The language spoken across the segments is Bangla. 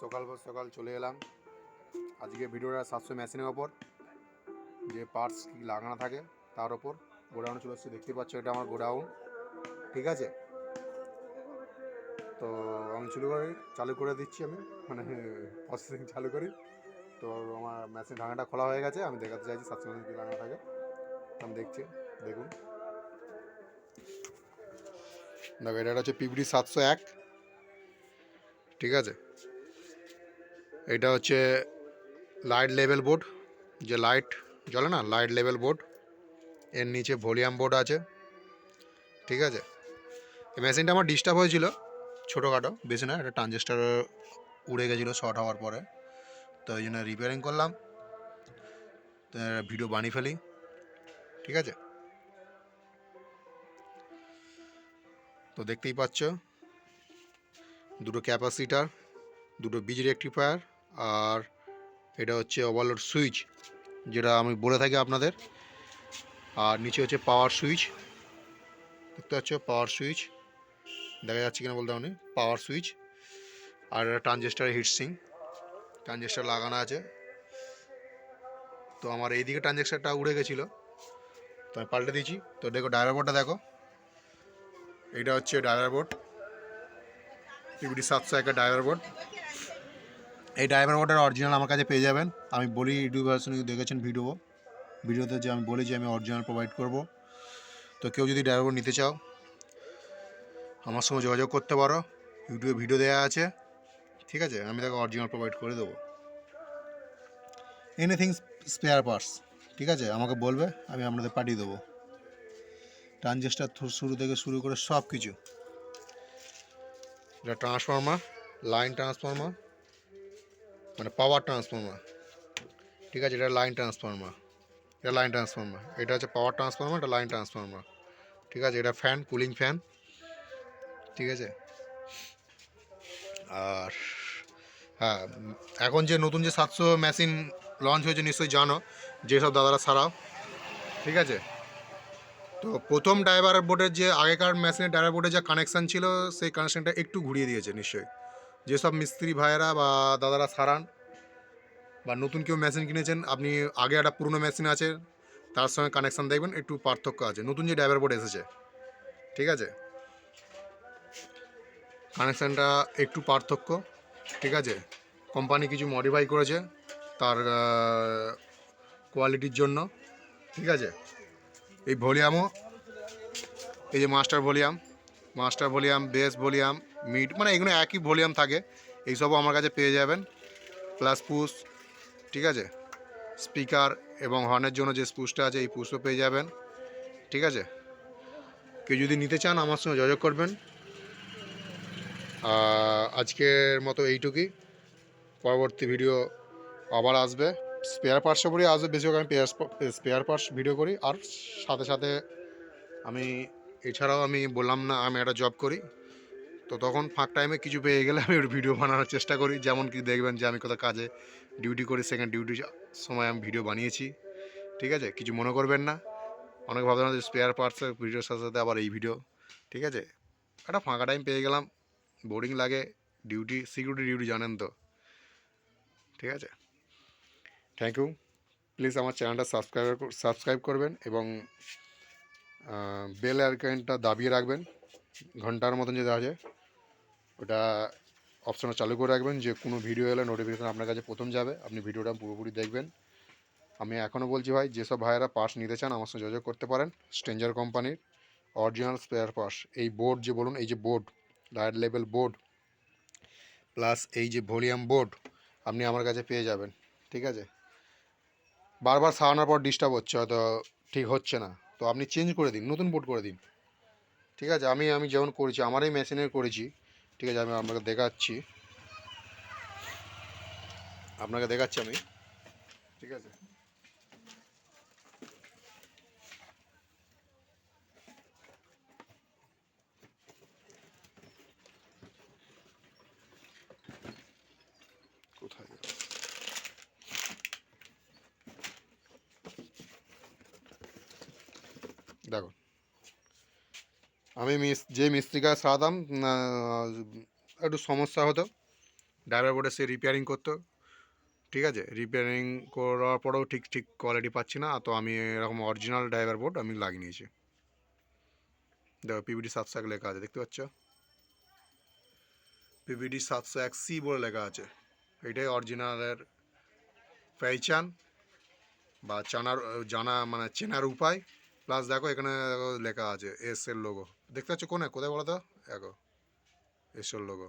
সকাল সকাল চলে এলাম। আজকে ভিডিওটা সাতশো মেশিনের ওপর, যে পার্টস কি লাগানো থাকে তার ওপর। গোডাউন চলে এসেছি দেখতে পাচ্ছ এটা আমার গোডাউন ঠিক আছে? তো আমি শুরু করি, চালু করে দিচ্ছি আমি মানে প্রসেসিং চালু করি। তো আমার মেশিন ঢাকাটা খোলা হয়ে গেছে, আমি দেখাতে চাইছি সাতশো মেশিন কি লাগানো থাকে। আমি দেখছি, দেখুন। দেখো, এটা হচ্ছে পিবিডি সাতশো এক। ঠিক আছে? এটা হচ্ছে লাইট লেভেল বোর্ড। যে লাইট জ্বলে না, লাইট লেভেল বোর্ড। এর নিচে ভলিউম বোর্ড আছে, ঠিক আছে? এই মেশিনটা আমার ডিস্টার্ব হয়েছিল ছোটোখাটো, বেশি না একটা ট্রানজিস্টার উড়ে গেছিল শর্ট হওয়ার পরে। তো ওই জন্য রিপেয়ারিং করলাম, তো ভিডিও বানিয়ে ফেলি, ঠিক আছে? তো দেখতেই পাচ্ছ, দুটো ক্যাপাসিটার দুটো বিজ রেক্টিফায়ার আর এটা হচ্ছে ওভারলোড সুইচ যেটা আমি বলে থাকি আপনাদের। আর নিচে হচ্ছে পাওয়ার সুইচ দেখতে পাচ্ছ পাওয়ার সুইচ দেখা যাচ্ছে কিনা বলতে পারি পাওয়ার সুইচ আর একটা ট্রানজিস্টার হিটসিং ট্রানজিস্টার লাগানো আছে। তো আমার এইদিকে ট্রানজিস্টারটা উড়ে গেছিল, তো আমি পাল্টে দিয়েছি। তো দেখো ডায়রা বোর্ডটা দেখো, এইটা হচ্ছে ডায়রা বোর্ড পিবিডি সাতশো একটা ড্রাইভার বোর্ড এই ড্রাইভার বোর্ডের অরিজিনাল আমার কাছে পেয়ে যাবেন। আমি বলি ইউটিউব ভার্সন দেখেছেন ভিডিও ভিডিওতে যে আমি বলি যে আমি অরিজিনাল প্রোভাইড করব। তো কেউ যদি ড্রাইভার নিতে চাও, আমার সঙ্গে যোগাযোগ করতে পারো। ইউটিউবে ভিডিও দেওয়া আছে। ঠিক আছে? আমি তাকে অরিজিনাল প্রোভাইড করে দেবো। এনিথিং স্পেয়ার পার্টস ঠিক আছে? আমাকে বলবে, আমি আপনাদের পাঠিয়ে দেবো। ট্রানজিস্টার শুরু থেকে শুরু করে সব কিছু এটা ট্রান্সফর্মার লাইন ট্রান্সফর্মার মানে পাওয়ার ট্রান্সফর্মার ঠিক আছে, এটা লাইন ট্রান্সফর্মার এটা লাইন ট্রান্সফর্মার এটা হচ্ছে পাওয়ার ট্রান্সফর্মার এটা লাইন ট্রান্সফর্মার ঠিক আছে, এটা ফ্যান কুলিং ফ্যান ঠিক আছে? আর হ্যাঁ এখন যে নতুন যে সাতশো মেশিন লঞ্চ হয়েছে, নিশ্চয়ই জানো যেসব দাদারা ছাড়াও। ঠিক আছে? তো প্রথম ড্রাইভার বোর্ডের যে আগেকার মেশিনের ড্রাইভার বোর্ডের যে কানেকশান ছিল, সেই কানেকশানটা একটু ঘুরিয়ে দিয়েছে, নিশ্চয়ই। যেসব মিস্ত্রি ভাইয়েরা বা দাদারা সারান বা নতুন কেউ মেশিন কিনেছেন, আপনি আগে একটা পুরনো মেশিন আছে, তার সঙ্গে কানেকশান দেখবেন, একটু পার্থক্য আছে। নতুন যে ড্রাইভার বোর্ড এসেছে, ঠিক আছে? কানেকশানটা একটু পার্থক্য, ঠিক আছে? কোম্পানি কিছু মডিফাই করেছে, তার কোয়ালিটির জন্য, ঠিক আছে? এই ভলিউমও এই যে master volume master volume bass volume mid মানে এগুলো একই ভলিউম থাকে। এইসবও আমার কাছে পেয়ে যাবেন। প্লাস পুশ ঠিক আছে? স্পিকার এবং হর্নের জন্য যে স্পুসটা আছে, এই পুশও পেয়ে যাবেন। ঠিক আছে? কেউ যদি নিতে চান, আমার সঙ্গে যোগাযোগ করবেন। আজকের মতো এইটুকুই। পরবর্তী ভিডিও আবার আসবে। স্পেয়ার পার্টস উপরেই আসবে বেশিরভাগ আমি স্পেয়ার পার্টস ভিডিও করি। আর সাথে সাথে আমি, এছাড়াও আমি বললাম না, আমি একটা জব করি। তো তখন ফাঁক টাইমে কিছু পেয়ে গেলে আমি ভিডিও বানানোর চেষ্টা করি। যেমন কি দেখবেন যে আমি কোথাও কাজে ডিউটি করি সেকেন্ড ডিউটি সময় আমি ভিডিও বানিয়েছি। ঠিক আছে? কিছু মনে করবেন না। অনেক ভাবছেন যে স্পেয়ার পার্টসের ভিডিওর সাথে সাথে আবার এই ভিডিও ঠিক আছে? একটা ফাঁকা টাইম পেয়ে গেলাম। বোরিং লাগে। ডিউটি সিকিউরিটি ডিউটি জানেন তো। ঠিক আছে? থ্যাংক ইউ প্লিজ আমার চ্যানেলটা সাবস্ক্রাইব সাবস্ক্রাইব করবেন এবং বেল আইকনটা দাবিয়ে রাখবেন। ঘণ্টার মতন যেটা আছে। ওটা অপশনটা চালু করে রাখবেন যে কোনো ভিডিও এলে নোটিফিকেশান আপনার কাছে প্রথম যাবে। আপনি ভিডিওটা পুরোপুরি দেখবেন। আমি এখনও বলছি ভাই, যেসব ভাইয়েরা পাস নিতে চান আমার সঙ্গে যোগাযোগ করতে পারেন। স্ট্রেঞ্জার কোম্পানির অরিজিনাল স্পেয়ার পাস এই বোর্ড যে বলুন, এই যে board light level board plus এই যে ভলিউম বোর্ড আপনি আমার কাছে পেয়ে যাবেন, ঠিক আছে? বারবার সারানোর পর ডিস্টার্ব হচ্ছে, হয়তো ঠিক হচ্ছে না। তো আপনি চেঞ্জ করে দিন, নতুন বোর্ড করে দিন, ঠিক আছে? আমি আমি যেমন করেছি, আমার এই মেশিনের করেছি ঠিক আছে আমি আপনাকে দেখাচ্ছি। আপনাকে দেখাচ্ছি আমি। ঠিক আছে। কোথায় গেল? আমি মিস, যে মিস্ত্রি কাজ সারাতাম একটু সমস্যা হতো ড্রাইভার বোর্ডে সে রিপেয়ারিং করতো, ঠিক আছে? রিপেয়ারিং করার পরেও ঠিক ঠিক কোয়ালিটি পাচ্ছি না, তো আমি এরকম অরিজিনাল ড্রাইভার বোর্ড আমি লাগিয়ে নিয়েছি। দেখো পিভিডি সাতশো এক লেখা আছে, দেখতে পাচ্ছ? পিভিডি সাতশো এক সি বলে লেখা আছে, এটাই অরিজিনালের পেহচান বা জানার জানা মানে চেনার উপায়। প্লাস দেখো এখানে লেখা আছে এস এর লোগো দেখতে পাচ্ছ কোনে? কোথায় বলো তো? দেখো এস এর লোগো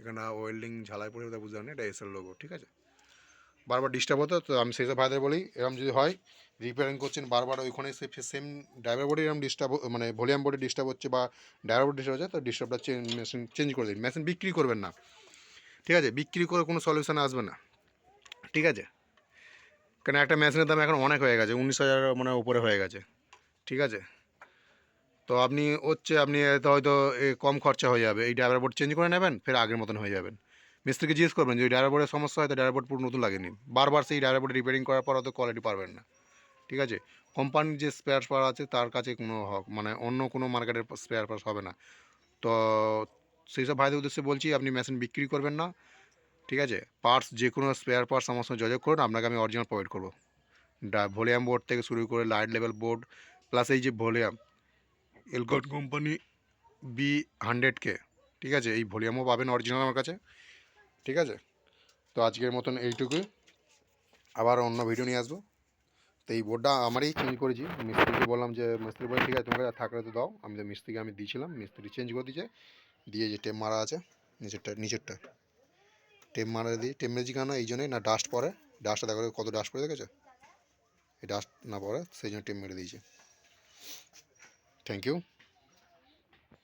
এখানে ওয়েল্ডিং ঝালাই পড়ে বুঝতে পারেন এটা এস এর লোগো ঠিক আছে? বারবার ডিস্টার্ব হতো, তো আমি সেই সব ভাইদের বলি, এরকম যদি হয় রিপেয়ারিং করছেন, বারবার ওইখানে সেম ড্রাইভার বোর্ডে এরকম ডিস্টার্ব মানে ভলিউম বোর্ডে ডিস্টার্ব হচ্ছে বা ড্রাইভার বোর্ড ডিস্টার্ব হচ্ছে, তো ডিস্টার্বটা চেঞ্জ মেশিন চেঞ্জ করে দিন। মেশিন বিক্রি করবেন না। ঠিক আছে? বিক্রি করে কোনো সলিউশন আসবে না। ঠিক আছে? কেন? একটা মেশিনের দাম এখন অনেক হয়ে গেছে, উনিশ হাজার মানে উপরে হয়ে গেছে। ঠিক আছে? তো আপনি হচ্ছে আপনি হয়তো কম খরচা হয়ে যাবে, এই ড্রাইভার বোর্ড চেঞ্জ করে নেবেন, ফের আগের মতন হয়ে যাবেন। মিস্ত্রিকে জিজ্ঞেস করবেন যে ড্রাইভার বোর্ডের সমস্যা হয় তো ড্রাইভার বোর্ড পুরো নতুন লাগিয়ে নিন বারবার সেই ড্রাইভার বোর্ড রিপেয়ারিং করার পর অত কোয়ালিটি পারবেন না। ঠিক আছে? কোম্পানির যে স্পেয়ার পার্ট আছে, তার কাছে কোনো হক মানে অন্য কোনো মার্কেটের স্পেয়ার পার্টস হবে না। তো সেই সব ভাইদের উদ্দেশ্যে বলছি, আপনি মেশিন বিক্রি করবেন না। ঠিক আছে? পার্টস যে কোনো স্পেয়ার পার্টস আমার সঙ্গে যোগাযোগ করুন আপনাকে আমি অরিজিনাল প্রোভাইড করব। ভলিউম বোর্ড থেকে শুরু করে লাইট লেভেল বোর্ড প্লাস এই যে ভলিউম এলগট কোম্পানি বি হান্ড্রেড কে ঠিক আছে? এই ভলিউমও পাবেন অরিজিনাল আমার কাছে ঠিক আছে? তো আজকের মতন এইটুকুই আবার অন্য ভিডিও নিয়ে আসব। তো এই বোর্ডটা আমারই চেঞ্জ করেছি। মিস্ত্রিকে বললাম যে মিস্ত্রি বলে ঠিক আছে তোমাকে থাকলে তো দাও। আমি তো মিস্ত্রিকে আমি দিয়েছিলাম মিস্ত্রি চেঞ্জ করে দিয়েছে। দিয়ে যে টেপ মারা আছে নিচেরটা নিচেরটা। টেপ মারা দিই টেপ মেরেছি কেন? এই জন্যই না ডাস্ট পরে ডাস্টটা দেখো কত ডাস্ট পড়ে, দেখেছ? এই ডাস্ট না পড়ে, সেই জন্য টেপ মেরে দিয়েছে। Thank you